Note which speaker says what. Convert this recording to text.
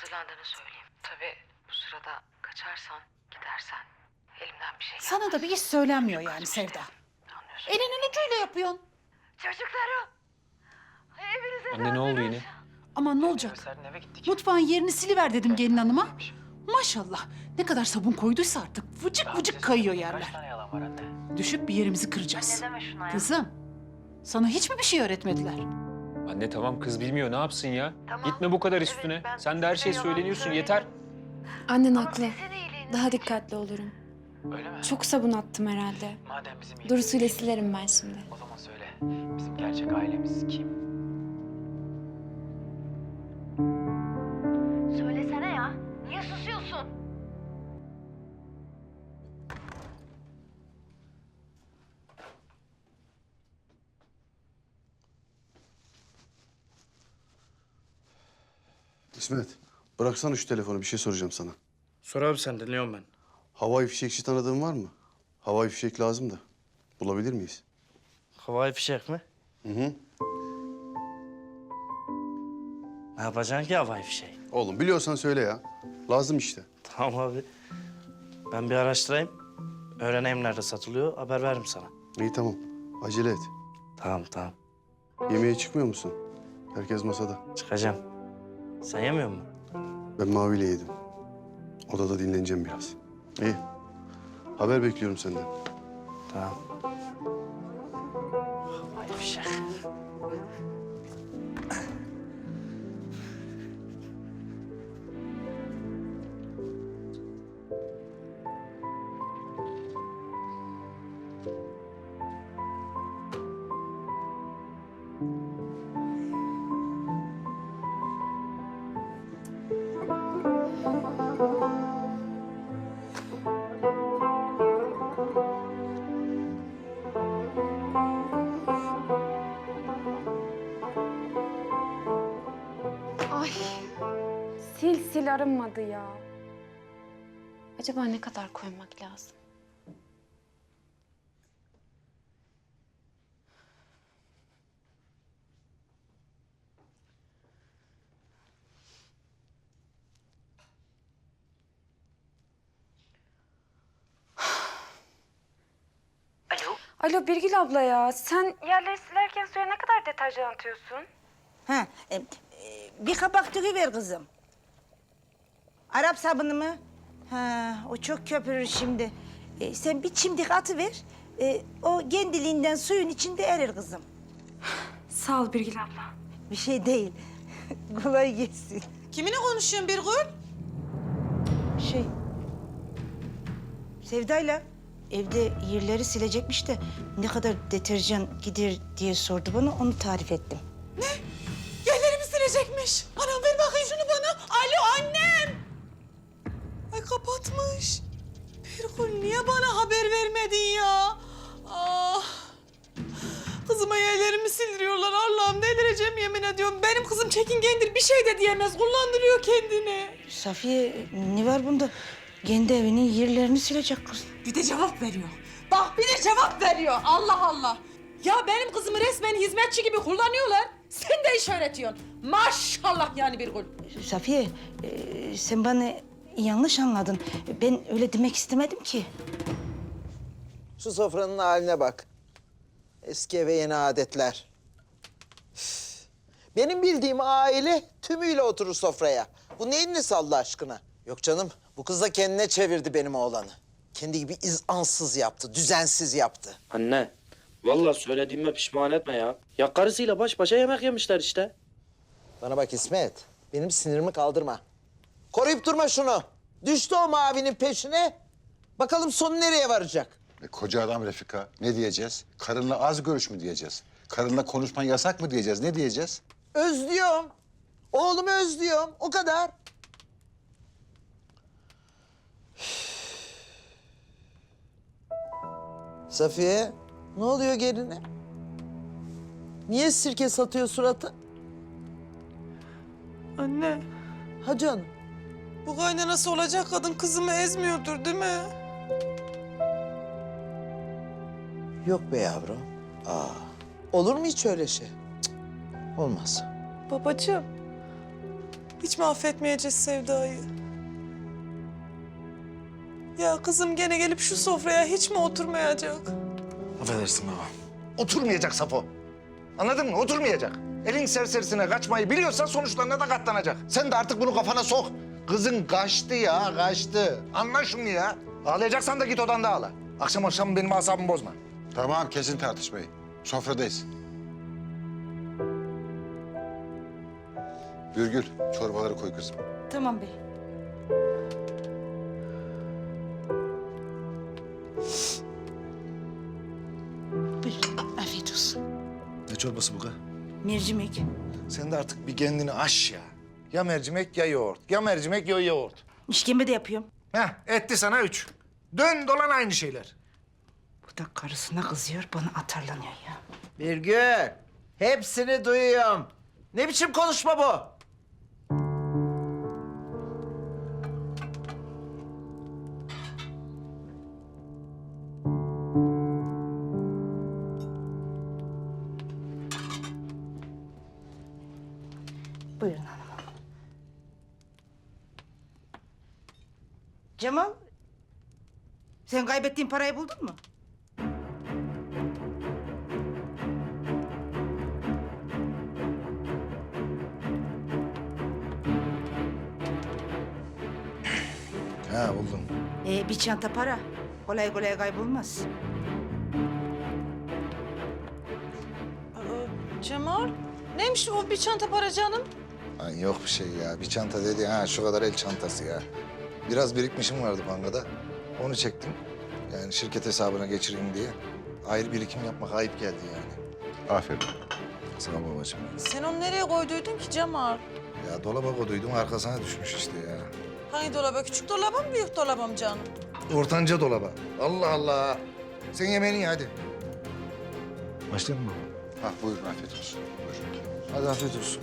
Speaker 1: hazırlandığını söyleyeyim. Tabii bu sırada kaçarsan, gidersen elimden bir şey
Speaker 2: Sana da bir iş söylenmiyor yani Sevda.
Speaker 1: Anlıyorsun.
Speaker 2: Elinin ucuyla yapıyorsun.
Speaker 1: Çocuklarım! Evinize
Speaker 3: Anne ne oldu yine?
Speaker 2: Aman ne olacak?
Speaker 4: Serrin eve gittik.
Speaker 2: Mutfağın yerini siliver dedim gelin hanıma. Maşallah ne kadar sabun koyduysa artık vıcık vıcık kayıyor yerler.
Speaker 4: Tane yalan var anne?
Speaker 2: Düşüp bir yerimizi kıracağız.
Speaker 1: deme şuna ya.
Speaker 2: Kızım sana hiç mi bir şey öğretmediler?
Speaker 3: Anne tamam kız bilmiyor ne yapsın ya?
Speaker 1: Tamam.
Speaker 3: Gitme bu kadar
Speaker 1: Evet,
Speaker 3: üstüne.
Speaker 1: ben
Speaker 3: Sen de her şey
Speaker 1: yalan
Speaker 3: söyleniyorsun
Speaker 1: söylemedim.
Speaker 3: yeter.
Speaker 5: Annen
Speaker 1: Ama
Speaker 5: haklı.
Speaker 1: sizin iyiliğiniz
Speaker 5: Daha
Speaker 1: için.
Speaker 5: dikkatli olurum.
Speaker 4: Öyle mi?
Speaker 5: Çok sabun attım herhalde.
Speaker 4: Madem bizim iyi-
Speaker 5: Durusuyla silerim ben şimdi.
Speaker 4: O zaman söyle. Bizim gerçek ailemiz kim?
Speaker 6: İsmet, bıraksana şu telefonu. Bir şey soracağım sana.
Speaker 7: Sor abi sen dinliyorum ben.
Speaker 6: Havai fişekçi tanıdığın var mı? Havai fişek lazım da. Bulabilir miyiz?
Speaker 7: Havai fişek mi?
Speaker 6: Hı hı.
Speaker 7: Ne yapacaksın ki havai fişek?
Speaker 6: Oğlum biliyorsan söyle ya. Lazım işte.
Speaker 7: Tamam abi. Ben bir araştırayım. Öğreneyim nerede satılıyor. Haber veririm sana.
Speaker 6: İyi tamam. Acele et.
Speaker 7: Tamam tamam.
Speaker 6: Yemeğe çıkmıyor musun? Herkes masada.
Speaker 7: Çıkacağım. Sen yemiyor musun?
Speaker 6: Ben maviyle yedim. Odada dinleneceğim biraz. İyi. Haber bekliyorum senden.
Speaker 7: Tamam. Havai fişek.
Speaker 5: Ay. Sil arınmadı ya. Acaba ne kadar koymak lazım?
Speaker 1: Alo.
Speaker 5: Alo Birgül abla ya. Sen yerleri silerken suya ne kadar deterjan atıyorsun?
Speaker 8: Ha, e, e, bir kapak ver kızım. Arap sabunu mu? Ha, o çok köpürür şimdi. E, sen bir çimdik atıver. E, o kendiliğinden suyun içinde erir kızım.
Speaker 5: Sağ ol Birgül abla.
Speaker 8: Bir şey değil. Kolay gelsin.
Speaker 2: Kiminle konuşuyorsun Birgül?
Speaker 8: Şey... Sevda'yla evde yerleri silecekmiş de ne kadar deterjan gider diye sordu bana onu tarif ettim.
Speaker 2: Yerlerimi silecekmiş. Bana haber vermedin ya? Ah. Kızıma yerlerimi sildiriyorlar. Allah'ım delireceğim yemin ediyorum. Benim kızım çekingendir. Bir şey de diyemez. Kullandırıyor kendini.
Speaker 8: Safiye ne var bunda? Kendi evinin yerlerini silecek kız.
Speaker 2: Bir de cevap veriyor. Bak bir de cevap veriyor. Allah Allah. Ya benim kızımı resmen hizmetçi gibi kullanıyorlar. Sen de iş öğretiyorsun. Maşallah yani bir gül.
Speaker 8: Safiye, e, sen bana yanlış anladın. Ben öyle demek istemedim ki.
Speaker 9: Şu sofranın haline bak. Eski eve yeni adetler. Üf. Benim bildiğim aile tümüyle oturur sofraya. Bu neyin nesi Allah aşkına? Yok canım, bu kız da kendine çevirdi benim oğlanı. Kendi gibi izansız yaptı, düzensiz yaptı.
Speaker 7: Anne. Vallahi söylediğime pişman etme ya. Ya karısıyla baş başa yemek yemişler işte.
Speaker 9: Bana bak İsmet, benim sinirimi kaldırma. Koruyup durma şunu. Düştü o mavinin peşine. Bakalım sonu nereye varacak?
Speaker 10: E, koca adam Refika. Ne diyeceğiz? Karınla az görüş mü diyeceğiz? Karınla konuşman yasak mı diyeceğiz? Ne diyeceğiz?
Speaker 9: Özlüyorum. Oğlumu özlüyorum. O kadar. Safiye, ne oluyor geline? Niye sirke satıyor suratı?
Speaker 2: Anne,
Speaker 9: Ha canım.
Speaker 2: Bu kaynanası olacak kadın kızımı ezmiyordur değil mi?
Speaker 9: Yok be yavrum. Aa, olur mu hiç öyle şey? Cık, olmaz.
Speaker 2: Babacığım, Hiç mi affetmeyeceğiz Sevda'yı? Ya kızım gene gelip şu sofraya hiç mi oturmayacak?
Speaker 11: Affedersin baba. Oturmayacak Safo. Anladın mı? Oturmayacak. Elin serserisine kaçmayı biliyorsan sonuçlarına da katlanacak. Sen de artık bunu kafana sok. Kızın kaçtı ya, kaçtı. Anla şunu ya. Ağlayacaksan da git odanda ağla. Akşam akşam benim asabımı bozma.
Speaker 10: Tamam kesin tartışmayı. Sofradayız. Gürgül çorbaları koy kızım.
Speaker 8: Tamam bey. Buyurun, afiyet olsun.
Speaker 11: Ne çorbası bu ka?
Speaker 8: Mercimek.
Speaker 11: Sen de artık bir kendini aş ya. Ya mercimek ya yoğurt. Ya mercimek ya yoğurt.
Speaker 8: İşkembe de yapıyorum.
Speaker 11: Heh, etti sana üç. Dön dolan aynı şeyler.
Speaker 8: Bu da karısına kızıyor, bana atarlanıyor ya.
Speaker 9: Birgül, hepsini duyuyorum. Ne biçim konuşma bu?
Speaker 8: Buyurun Cemal, sen kaybettiğin parayı buldun mu?
Speaker 11: Ha buldum.
Speaker 8: Ee, bir çanta para. Kolay kolay kaybolmaz.
Speaker 2: Cemal, neymiş o bir çanta para canım?
Speaker 11: Lan yok bir şey ya. Bir çanta dedi ha şu kadar el çantası ya. Biraz birikmişim vardı bankada. Onu çektim. Yani şirket hesabına geçireyim diye. Ayrı birikim yapmak ayıp geldi yani.
Speaker 10: Aferin.
Speaker 11: Sağ ol babacığım.
Speaker 2: Sen onu nereye koyduydun ki Cemal?
Speaker 11: Ya dolaba koyduydum arkasına düşmüş işte ya.
Speaker 2: Hangi dolaba? Küçük dolaba mı, büyük dolaba mı canım?
Speaker 11: Ortanca dolaba. Allah Allah. Sen yemeğini ye hadi. Başlayalım mı?
Speaker 10: Ha buyurun afiyet olsun. Buyurun.
Speaker 11: Hadi afiyet olsun.